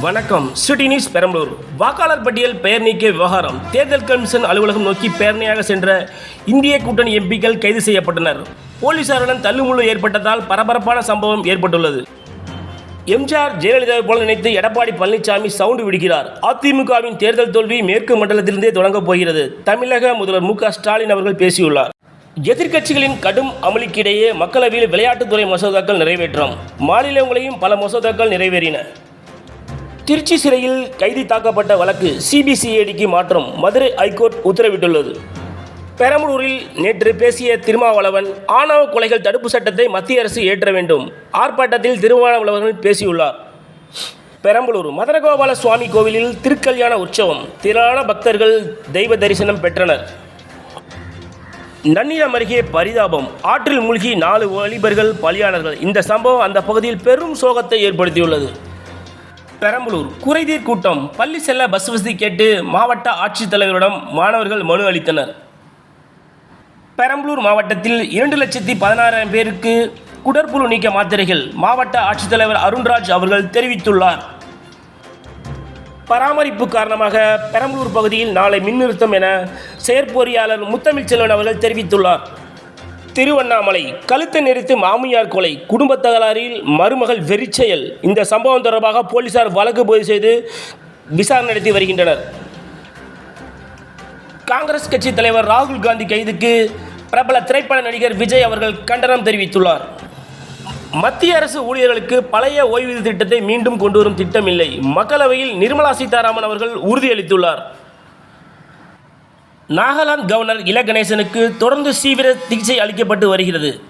வணக்கம். City news Perambalur. வாக்காளர் பட்டியல் பெயர் நீக்கிய விவகாரம். தேர்தல் கமிஷன் அலுவலகம் நோக்கி பேரணியாக சென்ற இந்திய கூட்டணி எம்பிக்கள் கைது செய்யப்பட்டனர். போலீசாருடன் தள்ளுமுள்ளு ஏற்பட்டதால் பரபரப்பான சம்பவம் ஏற்பட்டுள்ளது. எம்ஜிஆர் ஜெயலலிதாவை போல நினைத்து எடப்பாடி பழனிசாமி சவுண்டு விடுகிறார். அதிமுகவின் தேர்தல் தோல்வி மேற்கு மண்டலத்திலிருந்தே தொடங்கப் போகிறது. தமிழக முதல்வர் மு க ஸ்டாலின் அவர்கள் பேசியுள்ளார். எதிர்க்கட்சிகளின் கடும் அமளிக்கிடையே மக்களவையில் விளையாட்டுத்துறை மசோதாக்கள் நிறைவேற்றம். மாநிலங்களையும் பல மசோதாக்கள் நிறைவேறின. திருச்சி சிறையில் கைதி தாக்கப்பட்ட வழக்கு சிபிசிஐடிக்கு மாற்றம். மதுரை ஐகோர்ட் உத்தரவிட்டுள்ளது. பெரம்பலூரில் நேற்று பேசிய திருமாவளவன் ஆணவ கொலைகள் தடுப்பு சட்டத்தை மத்திய அரசு ஏற்ற வேண்டும். ஆர்ப்பாட்டத்தில் திருமாவளவன் பேசியுள்ளார். பெரம்பலூர் மதனகோபால சுவாமி கோவிலில் திருக்கல்யாண உற்சவம். திரளான பக்தர்கள் தெய்வ தரிசனம் பெற்றனர். நன்னிலம் அருகே பரிதாபம். ஆற்றில் மூழ்கி நாலு வாலிபர்கள் பலியானார்கள். இந்த சம்பவம் அந்த பகுதியில் பெரும் சோகத்தை ஏற்படுத்தியுள்ளது. பெரம்பலூர். குறைதீர் கூட்டம். பள்ளி செல்ல பஸ் வசதி கேட்டு மாவட்ட ஆட்சித்தலைவரிடம் மாணவர்கள் மனு அளித்தனர். பெரம்பலூர் மாவட்டத்தில் இரண்டு லட்சத்தி பதினாறாயிரம் பேருக்கு குடற்புழு நீக்க மாத்திரைகள் மாவட்ட ஆட்சித்தலைவர் அருண்ராஜ் அவர்கள் தெரிவித்துள்ளார். பராமரிப்பு காரணமாக பெரம்பலூர் பகுதியில் நாளை மின் நிறுத்தம் என செயற்பொறியாளர் முத்தமிழ் செல்வன் அவர்கள் தெரிவித்துள்ளார். திருவண்ணாமலை கழுத்தை நெரித்து மாமியார் கொலை. குடும்ப தகராறில் மருமகள் வெறிச்செயல். இந்த சம்பவம் தொடர்பாக போலீசார் வழக்கு பதிவு செய்து விசாரணை நடத்தி வருகின்றனர். காங்கிரஸ் கட்சி தலைவர் ராகுல் காந்தி கைதுக்கு பிரபல திரைப்பட நடிகர் விஜய் அவர்கள் கண்டனம் தெரிவித்துள்ளார். மத்திய அரசு ஊழியர்களுக்கு பழைய ஓய்வூதிய திட்டத்தை மீண்டும் கொண்டு வரும் திட்டமில்லை. மக்களவையில் நிர்மலா சீதாராமன் அவர்கள் உறுதியளித்துள்ளார். நாகாலாந்து கவர்னர் இல கணேசனுக்கு தொடர்ந்து தீவிர சிகிச்சை அளிக்கப்பட்டு வருகிறது.